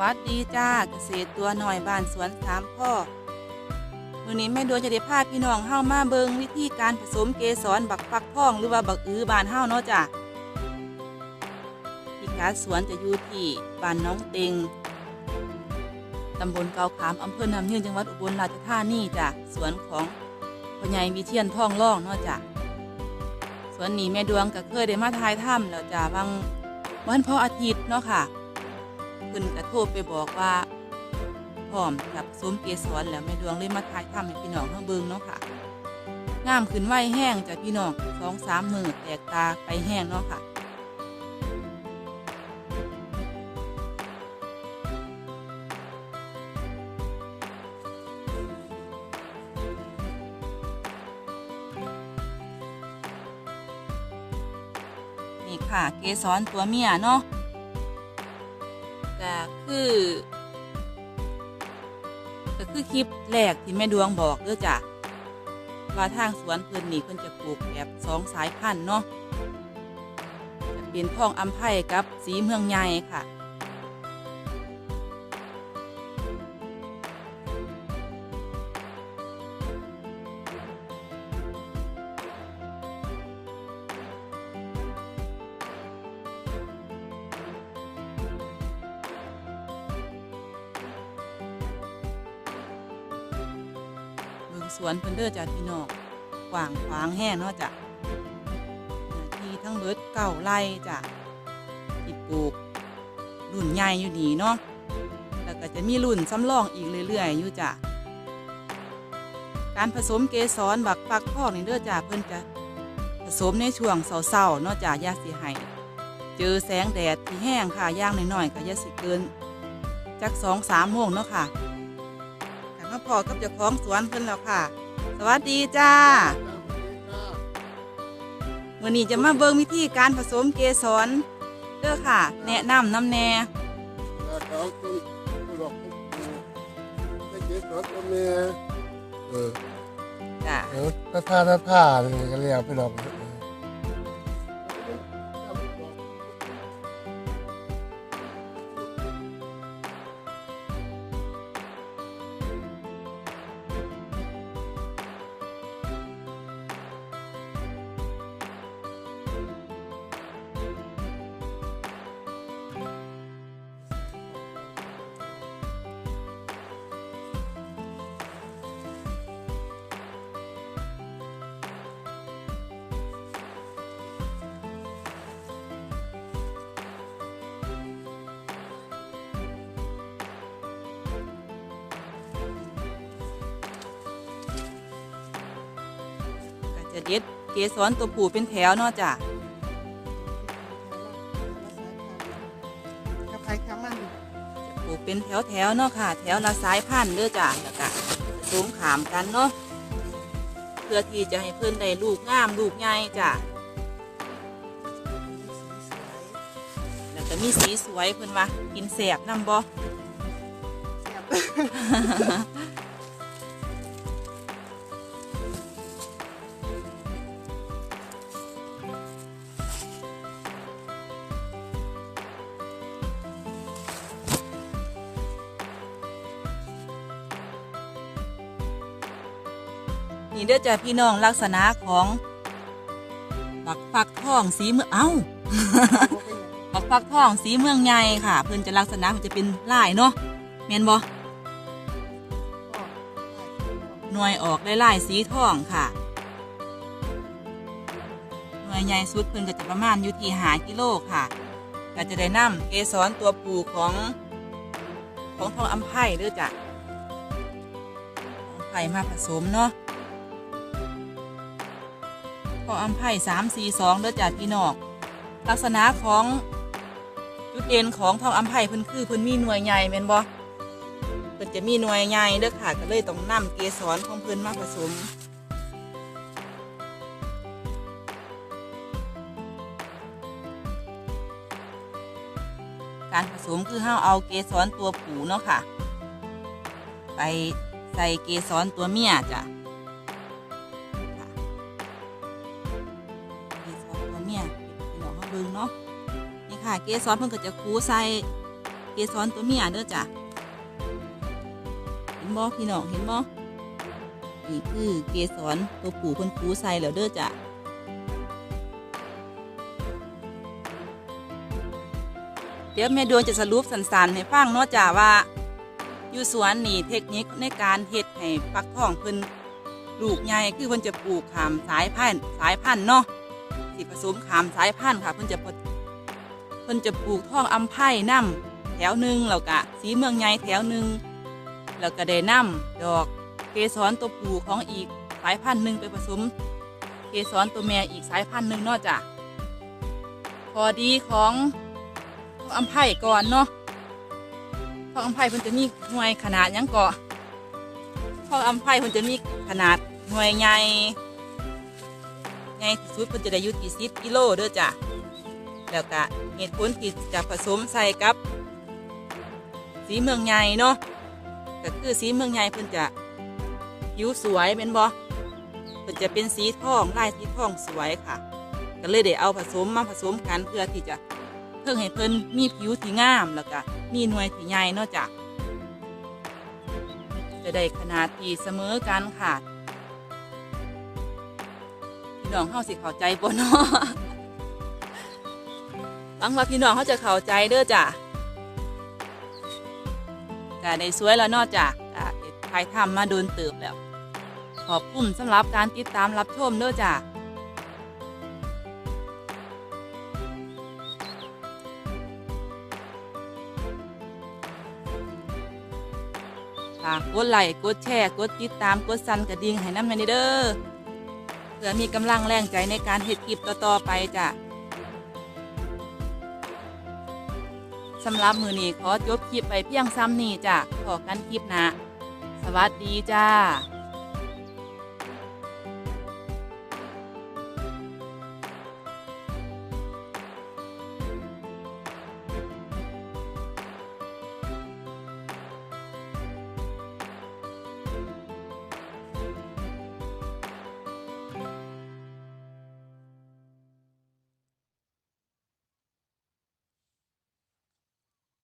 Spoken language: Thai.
วัสดีจ้าเกษตรตัวหน่อยบ้านสวนสามพ่อมือนี้แม่ดวงจะได้พาพี่น้องเฮามาเบิงวิธีการผสมเกสรบักฟักทองหรือว่าบักอื้อบานเฮาเนาะจ้ะที่การสวนจะอยู่ที่บ้านน้องเต็งตำบลเกาขามอำเภอน้ำยืนจังหวัดอุบลราชธานีจ้ะสวนของพ่อใหญ่วิเชียนทองร่องเนาะจ้ะสวนนี้แม่ดวงก็เคยได้มาทายถ้ำแล้วจ้ะบางวันพระอาทิตย์เนาะค่ะ เพิ่นกระโทรไปบอกว่าพร้อมกับซุ้มเกสรแล้วแม่ดวงเลยมาถ่ายทำให้พี่น้องทั้งเบิงเนาะค่ะงามขึ้นไหวแห้งจากพี่น้องสองสามมือแตกตาไปแห้งเนาะค่ะนี่ค่ะ เกสรตัวเมียเนาะ ก็คือ ก็คือคลิปแรกที่แม่ดวงบอกเด้อจ้ะว่าทางสวนเพิ่นนี่เพิ่นจะปลูกแบบสองสายพันธุ์เนาะจะเป็นทองอัมไพกับสีเมืองใหญ่ค่ะ สวนเพิ่นเด้อจ้ะพี่น้องกว้างขวางแห้งเนาะจ้ะที่ทั้งเบิดเก่าไร่จ้ะที่ปลูกรุ่นใหญ่อยู่ดีเนาะแล้วก็จะมีรุ่นสำรองอีกเรื่อยๆอยู่จ้ะการผสมเกสรบักฟักทองนี่เด้อจ้ะเพิ่นจะผสมในช่วงเช้าๆเนาะจ้ะยาสิให้เจอแสงแดดที่แห้งค่ะย่างน้อยๆก็ยาสิเกินจักสองสามโมงเนาะค่ะ มาพอกับเจ้าของสวนเพิ่นแล้วค่ะ สวัสดีจ้าวันนี้จะมาเบิ่งวิธีการผสมเกสรเด้อค่ะ แนะนำน้ำแน่เขาต้องหลอกให้ดูไม่เจ็บรถก็เมียเออจ้ะเออถ้าท่าถ้าท่าเลยก็เรียกไปหลอก เออก็จะเด็ดเกสรตัวผู้เป็นแถวเนาะจ้ะกับใครกับมันจะปลูกเป็นแถวแถวๆเนาะค่ะ แถวละสายพันธุ์เด้อจ้ะแล้วก็ผสมขามกันเนาะเพื่อที่จะให้เพิ่นได้ลูกงามลูกใหญ่จ้ะแล้วก็มีสีสวยเพิ่นว่ากินแสบนำบ่แซ่บ นี่เด้อจ้ะพี่น้องลักษณะของบักฟักทองสีเมืองเอ้าบักฟักทองสีเมืองใหญ่ค่ะ เพิ่นจะลักษณะมันจะเป็นลายเนาะแม่นบ่หน่วยออกได้ลายสีทองค่ะหน่วยใหญ่สุดเพิ่นก็จะประมาณอยู่ที่หากิโลค่ะก็จะได้นำเกสรตัวปูของของทองอัมไพ่เด้อจ้ะทองไผ่มาผสมเนาะ ทออัมไพ่สามสี่สองเด้อจ้าพี่น้องลักษณะของจุดเด่นของทองอัมไพ่เพิ่นคือเพิ่นมีหน่วยใหญ่แม่นบ่เพิ่นจะมีหน่วยใหญ่เด้อค่ะก็เลยต้องนำเกสรของเพิ่นมาผสมการผสมคือเฮาเอาเกสรตัวผูเนาะค่ะ ไปใส่เกสรตัวเมียจ้ะ เมียพี่น้องเขาเกสรเพิ่นก็จะคูใส่เกสรตัวเมียเด้อจ้ะเห็นบ่พี่น้องเห็นบ่นี่คือเกสรตัวผู้เพิ่นผูใส่แล้วเด้อจ้ะเดี๋ยวแม่ดวงจะสรุปสั้นๆให้ฟังเนาะจ้ะว่า อยู่สวนนี่เทคนิคในการเฮ็ดให้ฟักทองเพิ่นลูกใหญ่คือเพิ่นจะปลูกขามสายพันธุ์สายพันธุ์เนาะสิผสมขามสายพันธุ์ค่ะเพิ่นจะ เพิ่นจะปลูกทองอำไผ่นํแถวหนึ่งแล้วก็สีเมืองใหญ่แถวหนึ่งแล้วก็ได้นํดอกเกสรตัวผู้ของอีกสายพันธุ์หนึ่งไปผสม เกสรตัวแม่อีกสายพันธุ์หนึ่งนาะจ้ะพอดีของทองอำไผ่ก่อนเนาะทองอำไพเพิ่นจะมีหน่วยขนาดยังเกาะทองอำไพเพิ่นจะมีขนาดหน่วยใหญ่ใหญ่ที่สุดเพิ่นจะได้อยู่ที่10กิโลเด้อจ้ะ แล้วก็เหตุผลที่จะผสมใส่กับ สีเมืองใหญ่เนาะก็คือสีเมืองใหญ่เพิ่นจะผิวสวยเป็นบ่เพิ่นจะเป็นสีทองลายสีทองสวยค่ะ ก็เลยได้เอาผสมมาผสมกันเพื่อที่จะเพื่อให้เพิ่นมีผิวที่งามแล้วก็มีหน่วยที่ใหญ่เนอกจากจะได้ขนาดที่เสมอกันค่ะพี่น้องเฮาสิเข้าใจบ่เนาะ วังว่าพี่น้องเขาจะเข้าใจเด้อจ้ะก็ได้สวยแล้วนอกจากก็เฮ็ดถ่ายทำมาโดนเติบแล้ว ขอบคุณสำหรับการติดตามรับชมเด้อจ้ะฝากกดไลค์กดแชร์กดติดตามกดสั่นกระดิ่งให้น้ำมันเด้อเพื่อมีกำลังแรงใจในการเฮ็ดคลิปต่อๆไปจ้ะ สำหรับมือนี้ขอจบคลิปไปเพียงซ้ำนี้จ้ะขอกันคลิปนะ สวัสดีจ้า